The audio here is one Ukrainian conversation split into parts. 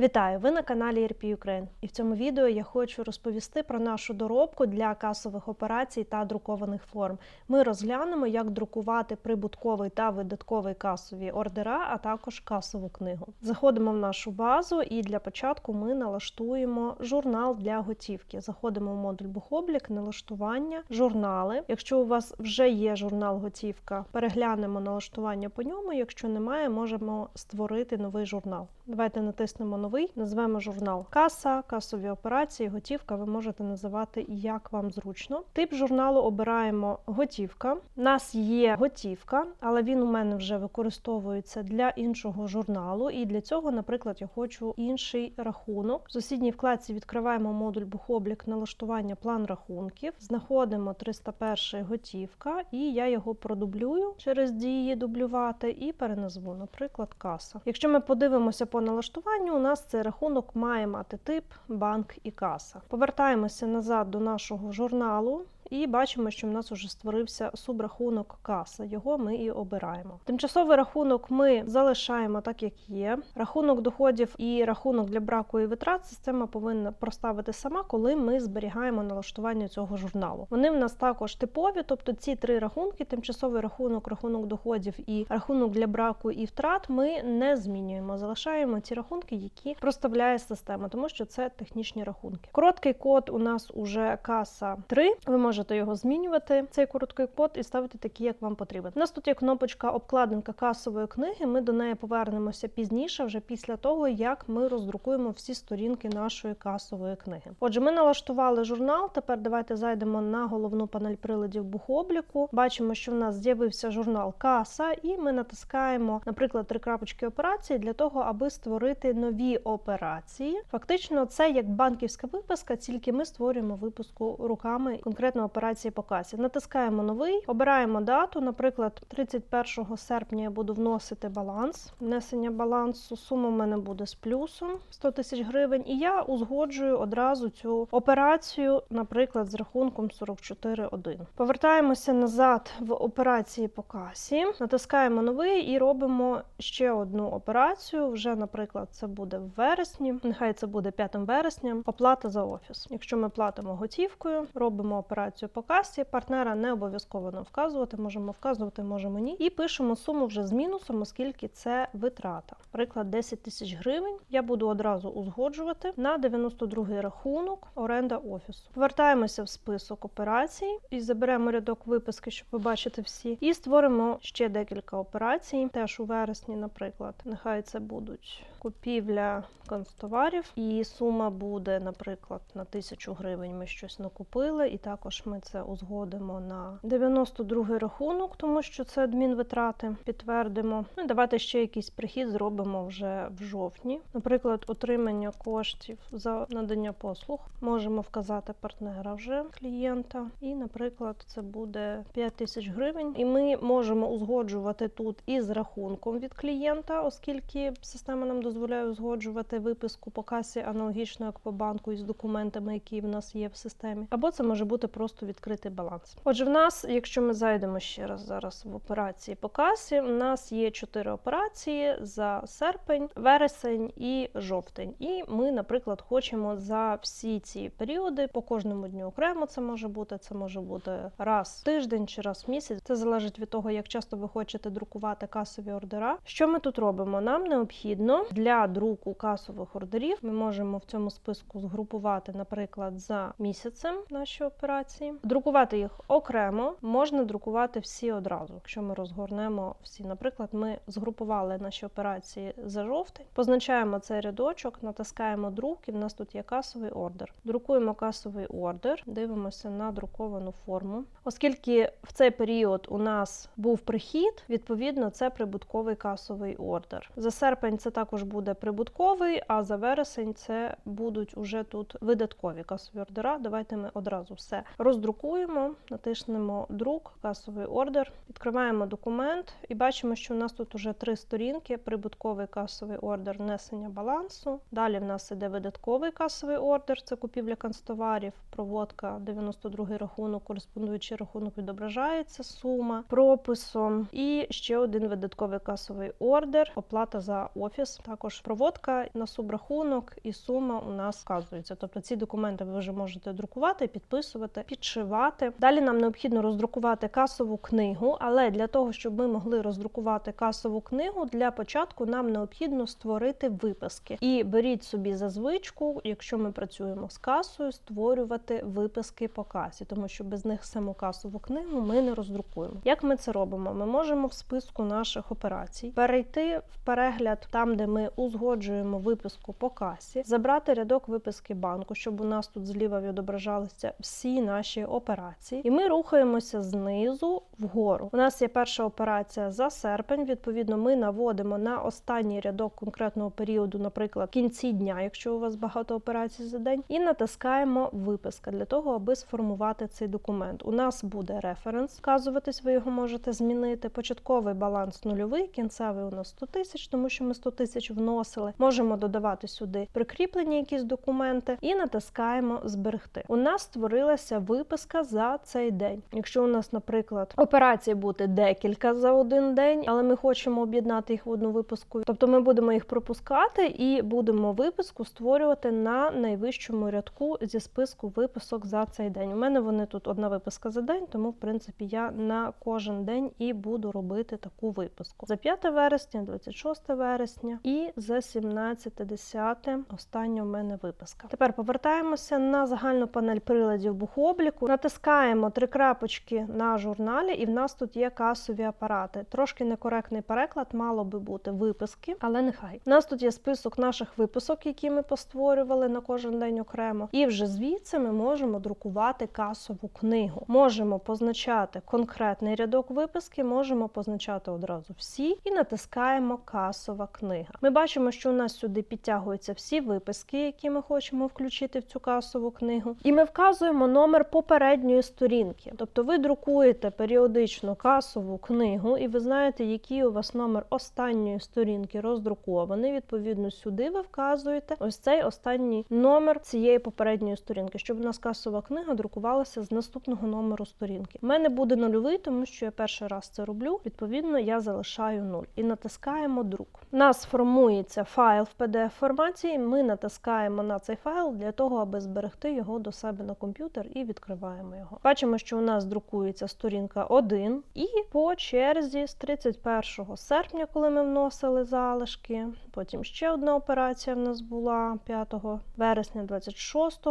Вітаю! Ви на каналі RP Ukraine. І в цьому відео я хочу розповісти про нашу доробку для касових операцій та друкованих форм. Ми розглянемо, як друкувати прибутковий та видатковий касові ордера, а також касову книгу. Заходимо в нашу базу, і для початку ми налаштуємо журнал для готівки. Заходимо в модуль бухоблік, налаштування, журнали. Якщо у вас вже є журнал готівка, переглянемо налаштування по ньому. Якщо немає, можемо створити новий журнал. Давайте натиснемо новий, назвемо журнал каса, касові операції, готівка. Ви можете називати як вам зручно. Тип журналу обираємо готівка. У нас є готівка, але він у мене вже використовується для іншого журналу. І для цього, наприклад, я хочу інший рахунок. В сусідній вкладці відкриваємо модуль бухоблік налаштування план рахунків. Знаходимо 301 готівка, і я його продублюю через дії дублювати і переназву, наприклад, каса. Якщо ми подивимося по налаштуванню, у нас цей рахунок має мати тип банк і каса. Повертаємося назад до нашого журналу. І бачимо, що в нас вже створився субрахунок каса. Його ми і обираємо. Тимчасовий рахунок ми залишаємо так, як є. Рахунок доходів і рахунок для браку і витрат система повинна проставити сама, коли ми зберігаємо налаштування цього журналу. Вони в нас також типові, тобто ці три рахунки: тимчасовий рахунок, рахунок доходів і рахунок для браку і втрат. Ми не змінюємо. Залишаємо ті рахунки, які проставляє система, тому що це технічні рахунки. Короткий код у нас уже каса 3. Ви можете можете його змінювати, цей короткий код, і ставити такий, як вам потрібен. У нас тут є кнопочка обкладинка касової книги. Ми до неї повернемося пізніше, вже після того, як ми роздрукуємо всі сторінки нашої касової книги. Отже, ми налаштували журнал. Тепер давайте зайдемо на головну панель приладів бухобліку. Бачимо, що в нас з'явився журнал каса, і ми натискаємо, наприклад, три крапочки операції для того, аби створити нові операції. Фактично, це як банківська виписка, тільки ми створюємо випуску руками конкретного операції по касі. Натискаємо новий, обираємо дату. Наприклад, 31 серпня я буду вносити баланс. Внесення балансу. Сума в мене буде з плюсом 100 тисяч гривень. І я узгоджую одразу цю операцію, наприклад, з рахунком 44,1. Повертаємося назад в операції по касі, натискаємо новий і робимо ще одну операцію. Вже, наприклад, це буде в вересні. Нехай це буде 5 вересня. Оплата за офіс. Якщо ми платимо готівкою, робимо операцію по касі. Партнера не обов'язково нам вказувати, можемо вказувати, можемо ні. І пишемо суму вже з мінусом, оскільки це витрата. Наприклад, 10 тисяч гривень. Я буду одразу узгоджувати на 92-й рахунок оренда офісу. Повертаємося в список операцій і заберемо рядок виписки, щоб побачити всі. І створимо ще декілька операцій. Теж у вересні, наприклад, нехай це будуть купівля канцтоварів, і сума буде, наприклад, на тисячу гривень. Ми щось накупили, і також ми це узгодимо на 92-й рахунок, тому що це адмінвитрати. Підтвердимо. Ну, і давайте ще якийсь прихід зробимо вже в жовтні. Наприклад, отримання коштів за надання послуг. Можемо вказати партнера вже клієнта. І, наприклад, це буде 5 тисяч гривень. І ми можемо узгоджувати тут із рахунком від клієнта, оскільки система нам дозволяє узгоджувати виписку по касі аналогічно як по банку із документами, які в нас є в системі. Або це може бути просто відкритий баланс. Отже, в нас, якщо ми зайдемо ще раз зараз в операції по касі, у нас є чотири операції за серпень, вересень і жовтень. І ми, наприклад, хочемо за всі ці періоди по кожному дню окремо це може бути. Це може бути раз в тиждень чи раз в місяць. Це залежить від того, як часто ви хочете друкувати касові ордера. Що ми тут робимо? Нам необхідно для друку касових ордерів. Ми можемо в цьому списку згрупувати, наприклад, за місяцем наші операції. Друкувати їх окремо можна друкувати всі одразу. Якщо ми розгорнемо всі, наприклад, ми згрупували наші операції за жовтень, позначаємо цей рядочок, натискаємо друк, і в нас тут є касовий ордер. Друкуємо касовий ордер, дивимося на друковану форму. Оскільки в цей період у нас був прихід, відповідно, це прибутковий касовий ордер. За серпень це також буде прибутковий, а за вересень це будуть уже тут видаткові касові ордера. Давайте ми одразу все роздрукуємо, натиснемо друк, касовий ордер, відкриваємо документ і бачимо, що у нас тут уже три сторінки: прибутковий касовий ордер, внесення балансу. Далі в нас іде видатковий касовий ордер, це купівля канцтоварів, проводка, 92 рахунок, кореспондуючий рахунок відображається сума прописом. І ще один видатковий касовий ордер, оплата за офіс. Також проводка на субрахунок і сума у нас вказується. Тобто ці документи ви вже можете друкувати, підписувати, підшивати. Далі нам необхідно роздрукувати касову книгу, але для того, щоб ми могли роздрукувати касову книгу, для початку нам необхідно створити виписки. І беріть собі за звичку, якщо ми працюємо з касою, створювати виписки по касі, тому що без них саму касову книгу ми не роздрукуємо. Як ми це робимо? Ми можемо в списку наших операцій перейти в перегляд там, де ми узгоджуємо виписку по касі, забрати рядок виписки банку, щоб у нас тут зліва відображалися всі наші операції, і ми рухаємося знизу вгору. У нас є перша операція за серпень. Відповідно, ми наводимо на останній рядок конкретного періоду, наприклад, кінці дня, якщо у вас багато операцій за день, і натискаємо виписка для того, аби сформувати цей документ. У нас буде референс, вказуватись, ви його можете змінити. Початковий баланс нульовий, кінцевий у нас 100 тисяч, тому що ми 100 тисяч вносили. Можемо додавати сюди прикріплені якісь документи і натискаємо зберегти. У нас створилася виписка за цей день. Якщо у нас, наприклад, операцій буде декілька за один день, але ми хочемо об'єднати їх в одну виписку, тобто ми будемо їх пропускати і будемо виписку створювати на найвищому рядку зі списку виписок за цей день. У мене вони тут одна виписка за день, тому в принципі я на кожен день і буду робити таку виписку за 5 вересня, 26 вересня і за 17.10 остання у мене виписка. Тепер повертаємося на загальну панель приладів бухобліку, натискаємо три крапочки на журналі, і в нас тут є касові апарати. Трошки некоректний переклад, мало би бути виписки, але нехай. У нас тут є список наших виписок, які ми постворювали на кожен день окремо. І вже звідси ми можемо друкувати касову книгу. Можемо позначати конкретний рядок виписки, можемо позначати одразу всі і натискаємо касова книга. Ми бачимо, що у нас сюди підтягуються всі виписки, які ми хочемо включити в цю касову книгу. І ми вказуємо номер попередньої сторінки. Тобто ви друкуєте періодично касову книгу, і ви знаєте, який у вас номер останньої сторінки роздрукований. Відповідно, сюди ви вказуєте ось цей останній номер цієї попередньої сторінки, щоб у нас касова книга друкувалася з наступного номеру сторінки. У мене буде нульовий, тому що я перший раз це роблю. Відповідно, я залишаю 0 і натискаємо друк. У нас формується файл в pdf форматі. Ми натискаємо на цей файл для того, аби зберегти його до себе на комп'ютер і відкриваємо його. Бачимо, що у нас друкується сторінка 1 і по черзі з 31 серпня, коли ми вносили залишки. Потім ще одна операція в нас була 5 вересня, 26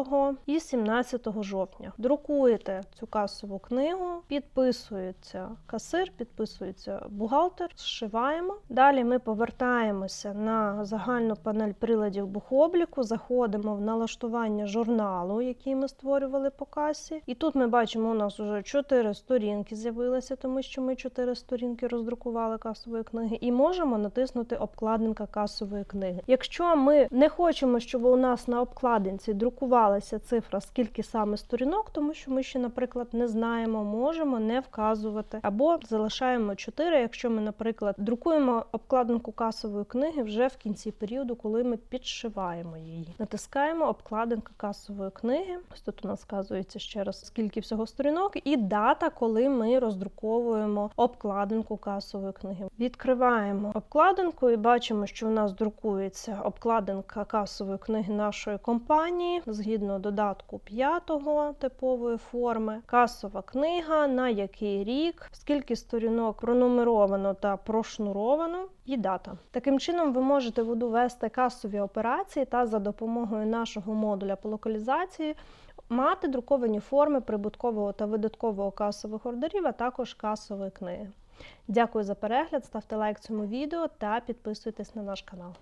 і 17 жовтня. Друкуєте цю касову книгу, підписується касир, підписується бухгалтер, зшиваємо. Далі ми повертаємося на загальну панель приладів бухобліку, заходимо в налаштування журналу, який ми створювали по касі. І тут ми бачимо, у нас вже 4 сторінки з'явилися, тому що ми 4 сторінки роздрукували касової книги, і можемо натиснути обкладинка касової книги. Якщо ми не хочемо, щоб у нас на обкладинці друкувалася цифра, скільки саме сторінок, тому що ми ще, наприклад, не знаємо, можемо не вказувати, або залишаємо 4, якщо ми, наприклад, друкуємо обкладинку касової книги вже в кінці періоду, коли ми підшиваємо її. Натискаємо обкладинка касової книги. Ось тут у нас вказується ще раз, скільки всього сторінок, і дата, коли ми роздруковуємо обкладинку касової книги. Відкриваємо обкладинку і бачимо, що у нас друкується обкладинка касової книги нашої компанії згідно додатку 5 типової форми. Касова книга, на який рік, скільки сторінок пронумеровано та прошнуровано, і дата. Таким чином, ви можете ввести касові операції та за допомогою нашого модуля по локалізації мати друковані форми прибуткового та видаткового касових ордерів, а також касової книги. Дякую за перегляд, ставте лайк цьому відео та підписуйтесь на наш канал.